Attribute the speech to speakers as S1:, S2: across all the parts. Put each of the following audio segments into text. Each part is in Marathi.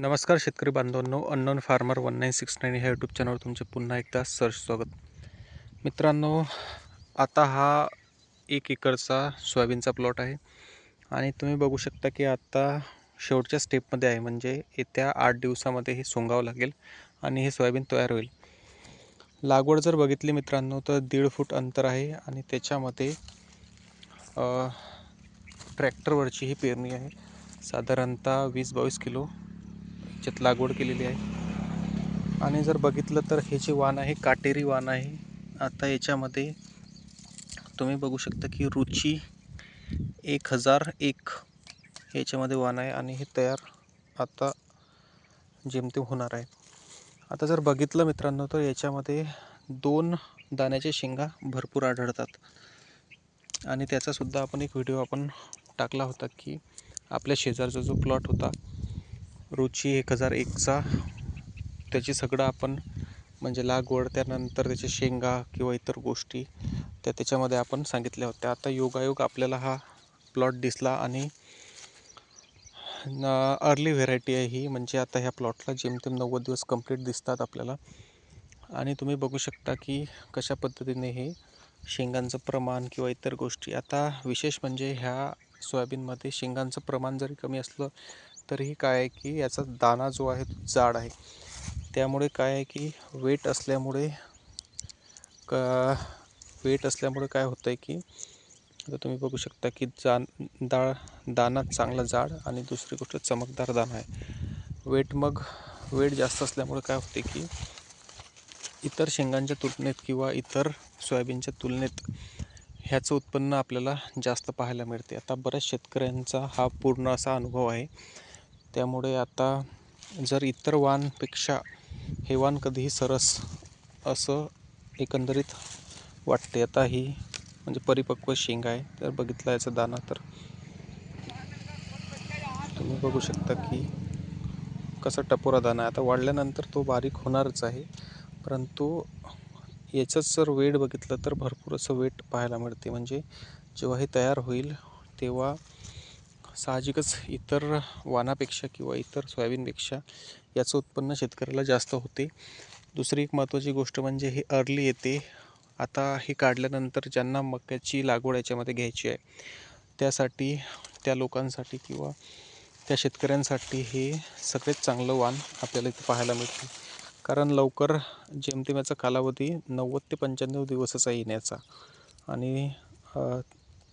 S1: नमस्कार शेतकरी बांधवांनो unknown farmer one nine six nine ह्या यूट्यूब चॅनलवर तुमचे पुन्हा एकदा सर स्वागत. मित्रांनो आता हा एक एकरचा सोयाबीनचा प्लॉट आहे. आणि तुम्ही बघू शकता की आता शेवटच्या स्टेपमध्ये आहे म्हणजे येत्या आठ दिवसामध्ये हे सोंगावं लागेल आणि हे सोयाबीन तयार होईल. लागवड जर बघितली मित्रांनो तर दीड फूट अंतर आहे आणि त्याच्यामध्ये ट्रॅक्टरवरची ही पेरणी आहे. साधारणतः वीस बावीस किलो याच्यात लागवड केलेली आहे. आणि जर बघितलं तर हे जे वाण आहे काटेरी वाण आहे आता याच्यामध्ये तुम्ही बघू शकता की रुची एक हजार एक याच्यामध्ये वाण आहे आणि हे तयार आता जेमतेम होणार आहे. आता जर बघितलं मित्रांनो तर याच्यामध्ये दोन दाण्याचे शेंगा भरपूर आढळतात. आणि त्याचासुद्धा आपण एक व्हिडिओ आपण टाकला होता की आपल्या शेजारचा जो प्लॉट होता रुची एक हजार एकचा. त्याची सगळं आपण म्हणजे लागवड त्यानंतर त्याचे शेंगा किंवा इतर गोष्टी त्या त्याच्यामध्ये आपण सांगितल्या होत्या. आता योगायोग आपल्याला हा प्लॉट दिसला आणि अर्ली व्हेरायटी आहे ही. म्हणजे आता ह्या प्लॉटला जेमतेम नव्वद दिवस कंप्लीट दिसतात आपल्याला. आणि तुम्ही बघू शकता की कशा पद्धतीने हे शेंगांचं प्रमाण किंवा इतर गोष्टी. आता विशेष म्हणजे ह्या सोयाबीनमध्ये शेंगांचं प्रमाण जरी कमी असलं तरीही काय आहे की याचा दाना जो आहे तो जाड आहे. त्यामुळे काय आहे की वेट असल्यामुळे क वेट असल्यामुळे काय होतं आहे की आता तुम्ही बघू शकता की जा डाळ दाना चांगला जाड आणि दुसरी गोष्ट चमकदार दाना आहे. वेट मग वेट जास्त असल्यामुळे काय होते की इतर शेंगांच्या तुलनेत किंवा इतर सोयाबीनच्या तुलनेत ह्याचं उत्पन्न आपल्याला जास्त पाहायला मिळते आता बऱ्याच शेतकऱ्यांचा हा पूर्ण असा अनुभव आहे. त्यामुळे आता जर इतर वाणपेक्षा हे वाण कधीही सरस असं एकंदरीत वाटते आता ही म्हणजे परिपक्व शेंग आहे. तर बघितला याचा दाना तर. तुम्ही बघू शकता की कसा टपोरा दाना आहे. आता वाढल्यानंतर तो बारीक होणारच आहे. परंतु याचंच जर वेट बघितलं तर भरपूर असं वेट पाहायला मिळते. म्हणजे जेव्हा हे तयार होईल तेव्हा साहजिकच इतर वाणापेक्षा किंवा इतर सोयाबीनपेक्षा याचं उत्पन्न शेतकऱ्याला जास्त होते. दुसरी एक महत्त्वाची गोष्ट म्हणजे हे अर्ली येते. आता हे काढल्यानंतर ज्यांना मक्याची लागवड याच्यामध्ये घ्यायची आहे त्यासाठी त्या लोकांसाठी किंवा त्या शेतकऱ्यांसाठी हे सगळ्यात चांगलं वाण आपल्याला इथे पाहायला मिळते. कारण लवकर जेमतेम्याचा कालावधी नव्वद ते पंच्याण्णव दिवसच आहे येण्याचा आणि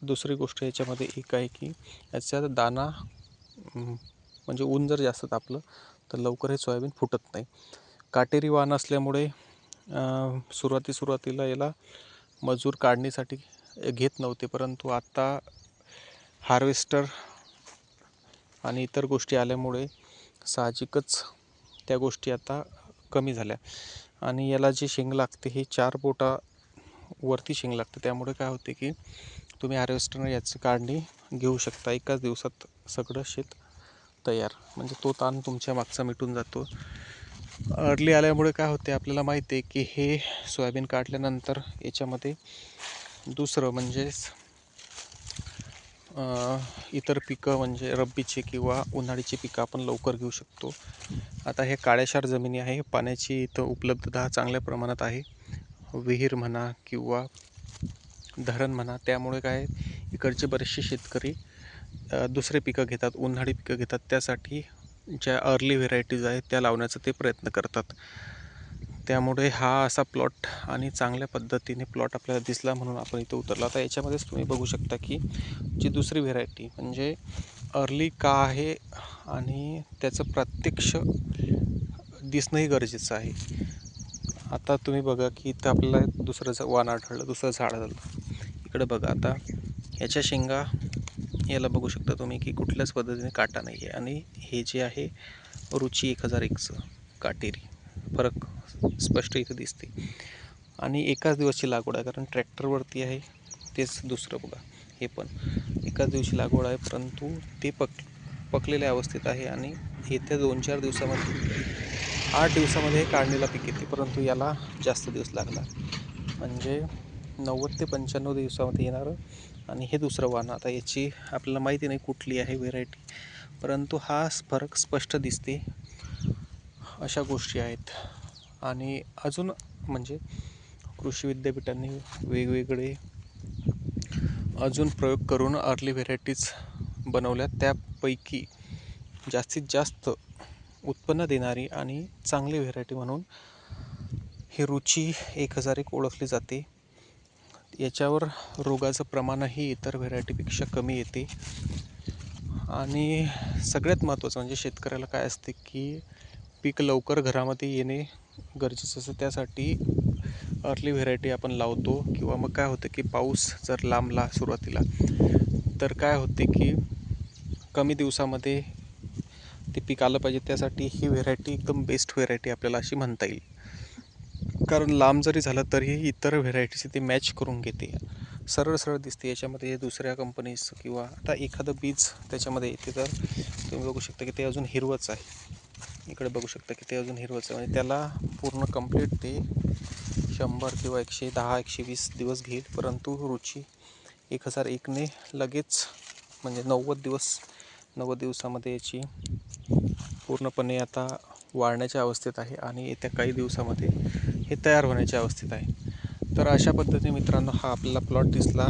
S1: दुसरी गोष्ट याच्यामध्ये एक आहे की याच्यात दाना म्हणजे ऊन जर जास्त तापलं तर लवकर हे सोयाबीन फुटत नाही. काटेरी वाण असल्यामुळे सुरुवाती सुरुवातीला याला मजूर काढणीसाठी घेत नव्हते परंतु आत्ता हार्वेस्टर आणि इतर गोष्टी आल्यामुळे साहजिकच त्या गोष्टी आता कमी झाल्या. आणि याला जी शेंग लागते हे चार बोटा वरती शेंग लागते. त्यामुळे काय होते की तुम्ही हार्वेस्टरनं याची काढणी घेऊ शकता. एकाच दिवसात सगळं शेत तयार. म्हणजे तो ताण तुमच्या मागचा मिटून जातो. अर्ली आल्यामुळे काय होते आपल्याला माहिती आहे की हे सोयाबीन काढल्यानंतर याच्यामध्ये दुसरं म्हणजेच इतर पिकं म्हणजे रब्बीची किंवा उन्हाळीची पिकं आपण लवकर घेऊ शकतो. आता हे काळ्याशार जमिनी आहे. पाण्याची इथं उपलब्धता चांगल्या प्रमाणात आहे. विहीर म्हणा किंवा धरण म्हणा त्यामुळे काय इकडचे बरेचसे शेतकरी दुसरे पिकं घेतात उन्हाळी पिकं घेतात. त्यासाठी ज्या अर्ली व्हेरायटीज आहेत त्या लावण्याचा ते प्रयत्न करतात. त्यामुळे हा असा प्लॉट आणि चांगल्या पद्धतीने प्लॉट आपल्याला दिसला म्हणून आपण इथं उतरला. आता याच्यामध्येच तुम्ही बघू शकता की जी दुसरी व्हेरायटी म्हणजे अर्ली का आहे आणि त्याचं प्रत्यक्ष दिसणंही गरजेचं आहे. आता तुम्ही बघा की इथं आपल्याला दुसरं झ- वाण आढळलं दुसरं झाड झालं इकडं बघा आता. ह्याच्या शेंगा याला बघू शकता तुम्ही की कुठल्याच पद्धतीने काटा नाही आहे आणि हे जे आहे रुची एक हजार एकचं काटेरी. फरक स्पष्ट इथं दिसते. आणि एकाच दिवसची लागवड आहे कारण ट्रॅक्टरवरती आहे तेच दुसरं बघा. हे पण एकाच दिवशी लागवड आहे परंतु ते पक पकलेल्या अवस्थेत आहे आणि येत्या दोन चार दिवसामध्ये आठ दिवसामध्ये हे काढणीला पीक येते परंतु याला जास्त दिवस लागला म्हणजे नव्वद ते पंच्याण्णव दिवसामध्ये येणारं. आणि हे दुसरं वाण आता याची आपल्याला माहिती नाही कुठली आहे व्हेरायटी परंतु हा फरक स्पष्ट दिसते. अशा गोष्टी आहेत. आणि अजून म्हणजे कृषी विद्यापीठांनी वेगवेगळे अजून प्रयोग करून अर्ली व्हेरायटीज बनवल्या त्यापैकी जास्तीत जास्त उत्पन्न देणारी आणि चांगली व्हेरायटी म्हणून ही रुची एक हजार एक ओळखली जाते. याच्यावर रोगाचं प्रमाणही इतर व्हेरायटीपेक्षा कमी येते. आणि सगळ्यात महत्त्वाचं म्हणजे शेतकऱ्याला काय असते की पीक लवकर घरामध्ये येणे गरजेचं असतं. त्यासाठी अर्ली व्हेरायटी आपण लावतो किंवा मग काय होतं की पाऊस जर लांबला सुरुवातीला तर काय होते की कमी दिवसामध्ये ते पीक आलं पाहिजे. त्यासाठी ही व्हेरायटी एकदम बेस्ट व्हेरायटी आपल्याला अशी म्हणता येईल. कारण लांब जरी झालं तरीही इतर व्हेरायटीची ते मॅच करून घेते. सरळ सरळ दिसते. याच्यामध्ये दुसऱ्या कंपनीज किंवा आता एखादं बीज त्याच्यामध्ये येते तर तुम्ही बघू शकता की ते अजून हिरवंच आहे. इकडे बघू शकता की ते अजून हिरवंच आहे. म्हणजे त्याला पूर्ण कंप्लीट ते शंभर किंवा एकशे दहा एकशे वीस दिवस घेईल. परंतु रुची एक हजार एकने लगेच म्हणजे नव्वद दिवस नव्वद दिवसामध्ये याची पूर्णपणे आता वाढण्याच्या अवस्थेत आहे आणि येत्या काही दिवसामध्ये हे तयार होण्याच्या अवस्थेत आहे. तर अशा पद्धतीने मित्रांनो हा आपला प्लॉट दिसला.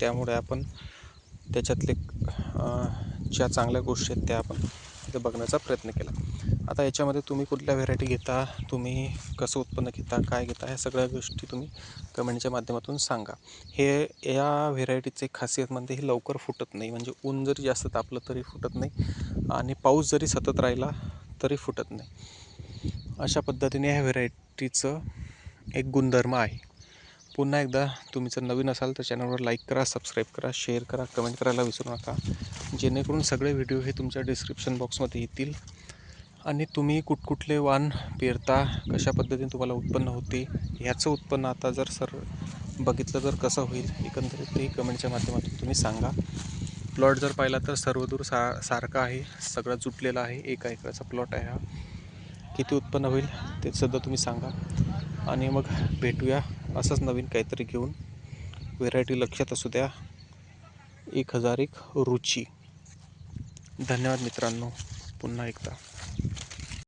S1: त्यामुळे आपण त्याच्यातले ज्या चांगल्या गोष्टी आहेत त्या आपण तिथे बघण्याचा प्रयत्न केला. आता याच्यामध्ये तुम्ही कुठल्या व्हेरायटी घेता तुम्ही कसं उत्पन्न घेता काय घेता ह्या सगळ्या गोष्टी तुम्ही कमेंटच्या माध्यमातून सांगा. हे या व्हेरायटीचे खासियत म्हणजे हे लवकर फुटत नाही. म्हणजे ऊन जरी जास्त तापलं तरी फुटत नाही. आणि पाऊस जरी सतत राहिला तरी फुटत नाही. अशा पद्धतीने ह्या व्हेरायटीचं एक गुणधर्म आहे. पुन्हा एकदा तुम्ही जर नवीन असाल तर चॅनलवर लाईक करा सबस्क्राईब करा शेअर करा कमेंट करायला विसरू नका. जेणेकरून सगळे व्हिडिओ हे तुमच्या डिस्क्रिप्शन बॉक्समध्ये येतील. आणि तुम्ही कुठकुठले वाण पेरता कशा पद्धतीने तुम्हाला उत्पन्न होते ह्याचं उत्पन्न आता जर सर बघितलं तर कसं होईल एकंदरीत ते कमेंटच्या माध्यमातून तुम्ही सांगा. प्लॉट जर पाहिला तर सर्वदूर सा सारखा आहे सगळा जुटलेला आहे एका एकराचा प्लॉट आहे हा. किती उत्पन्न होईल ते सुद्धा तुम्ही सांगा. आणि मग भेटूया असंच नवीन काहीतरी घेऊन. व्हेरायटी लक्षात असू द्या. एक हजार एक रुची. धन्यवाद मित्रांनो. पुन्हा एकदा.